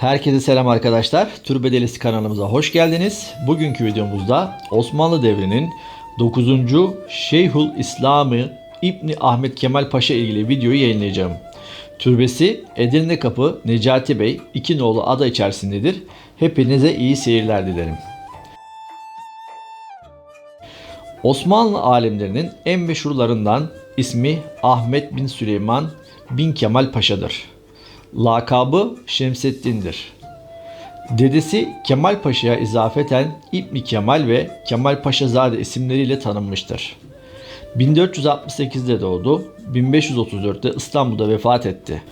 Herkese selam arkadaşlar. Türbe Delisi kanalımıza hoş geldiniz. Bugünkü videomuzda Osmanlı devrinin 9. Şeyhül İslam'ı İbni Ahmet Kemal Paşa ilgili videoyu yayınlayacağım. Türbesi Edirne Kapı Necati Bey iki nolu ada içerisindedir. Hepinize iyi seyirler dilerim. Osmanlı alimlerinin en meşhurlarından ismi Ahmet bin Süleyman bin Kemal Paşa'dır. Lakabı Şemseddin'dir. Dedesi Kemal Paşa'ya izafeten İbni Kemal ve Kemal Paşazade isimleriyle tanınmıştır. 1468'de doğdu, 1534'te İstanbul'da vefat etti.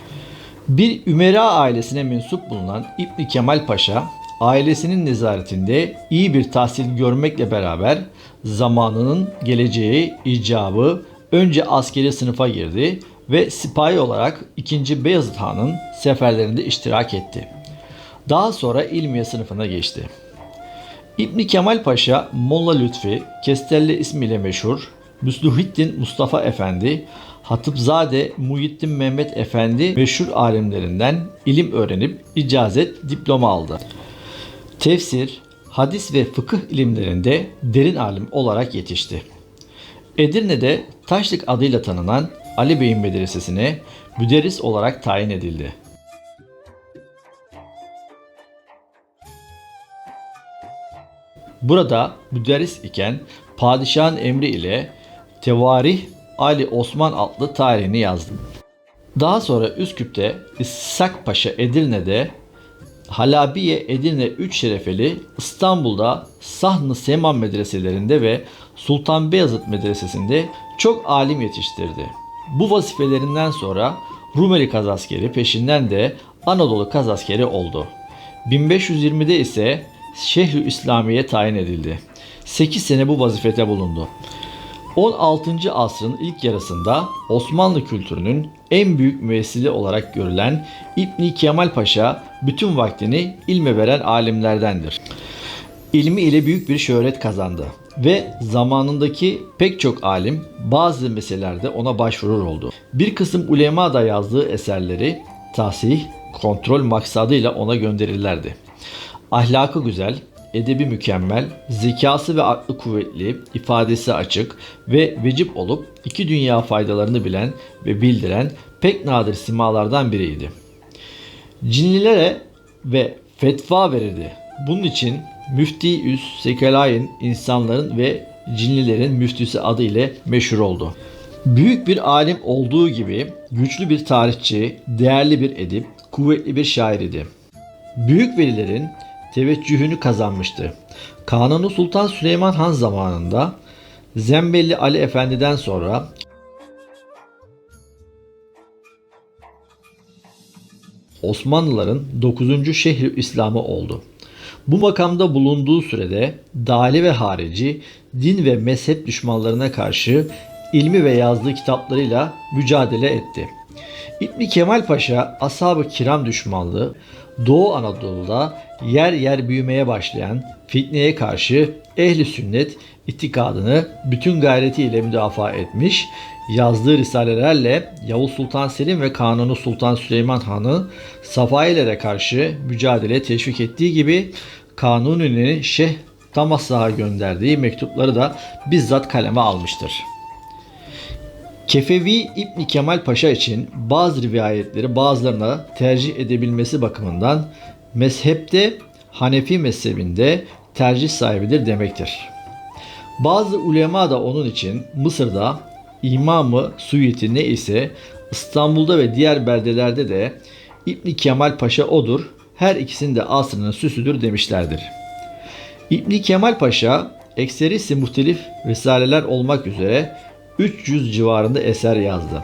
Bir Ümera ailesine mensup bulunan İbni Kemal Paşa, ailesinin nezaretinde iyi bir tahsil görmekle beraber zamanının geleceği icabı önce askeri sınıfa girdi ve sipahi olarak 2. Beyazıt Han'ın seferlerinde iştirak etti. Daha sonra ilmiye sınıfına geçti. İbni Kemal Paşa, Molla Lütfi, Kestelli ismiyle meşhur, Müsluhiddin Mustafa Efendi, Hatipzade Muhittin Mehmet Efendi meşhur alimlerinden ilim öğrenip icazet diploma aldı. Tefsir, hadis ve fıkıh ilimlerinde derin alim olarak yetişti. Edirne'de Taşlık adıyla tanınan Ali Bey'in medresesine müderris olarak tayin edildi. Burada müderris iken padişahın emri ile Tevarih Ali Osman adlı tarihini yazdı. Daha sonra Üsküp'te İshak Paşa Edirne'de Halabiye Edirne 3 şerefeli İstanbul'da Sahn-ı Seman medreselerinde ve Sultan Beyazıt medresesinde çok alim yetiştirdi. Bu vazifelerinden sonra Rumeli kazaskeri peşinden de Anadolu kazaskeri oldu. 1520'de ise Şehri İslamiye tayin edildi. 8 sene bu vazifete bulundu. 16. asrın ilk yarısında Osmanlı kültürünün en büyük müessili olarak görülen İbni Kemal Paşa bütün vaktini ilme veren alimlerdendir. İlmi ile büyük bir şöhret kazandı ve zamanındaki pek çok alim bazı meselelerde ona başvurur oldu. Bir kısım ulema da yazdığı eserleri tahsih, kontrol maksadıyla ona gönderirlerdi. Ahlakı güzel, edebi mükemmel, zekası ve aklı kuvvetli, ifadesi açık ve vecip olup iki dünya faydalarını bilen ve bildiren pek nadir simalardan biriydi. Cinlilere ve fetva verirdi. Bunun için Müfti Üs Sekelayn insanların ve cinlilerin müftüsü adı ile meşhur oldu. Büyük bir alim olduğu gibi güçlü bir tarihçi, değerli bir edip, kuvvetli bir şair idi. Büyük velilerin teveccühünü kazanmıştı. Kanuni Sultan Süleyman Han zamanında Zembelli Ali Efendi'den sonra Osmanlıların 9. şehri İslamı oldu. Bu makamda bulunduğu sürede dali ve harici din ve mezhep düşmanlarına karşı ilmi ve yazdığı kitaplarıyla mücadele etti. İbni Kemal Paşa ashab-ı kiram düşmanlığı Doğu Anadolu'da yer yer büyümeye başlayan fitneye karşı ehli sünnet itikadını bütün gayretiyle müdafaa etmiş, yazdığı risalelerle Yavuz Sultan Selim ve Kanuni Sultan Süleyman Han'ı Safailere karşı mücadele teşvik ettiği gibi Kanuni'nin Şeyh Damasak'a gönderdiği mektupları da bizzat kaleme almıştır. Kefevi İbni Kemal Paşa için bazı rivayetleri bazılarına tercih edebilmesi bakımından mezhepte Hanefi mezhebinde tercih sahibidir demektir. Bazı ulema da onun için Mısır'da İmamı Suyiti ne ise İstanbul'da ve diğer beldelerde de İbni Kemal Paşa odur, her ikisinin de asrının süsüdür demişlerdir. İbni Kemal Paşa ekserisi muhtelif risaleler olmak üzere 300 civarında eser yazdı.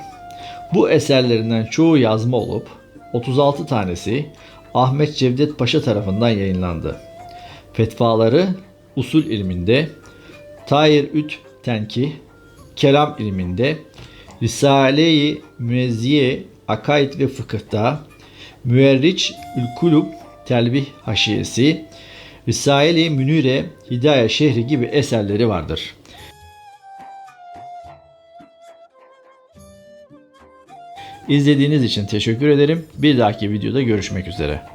Bu eserlerinden çoğu yazma olup 36 tanesi Ahmet Cevdet Paşa tarafından yayınlandı. Fetvaları usul ilminde, Tahir Üt Tenki, kelam ilminde, Risale-i Müezziye Akaid ve Fıkıhta, Müerriç Ülkulub Telbih Haşiyesi, Risale-i Münire Hidayet Şehri gibi eserleri vardır. İzlediğiniz için teşekkür ederim. Bir dahaki videoda görüşmek üzere.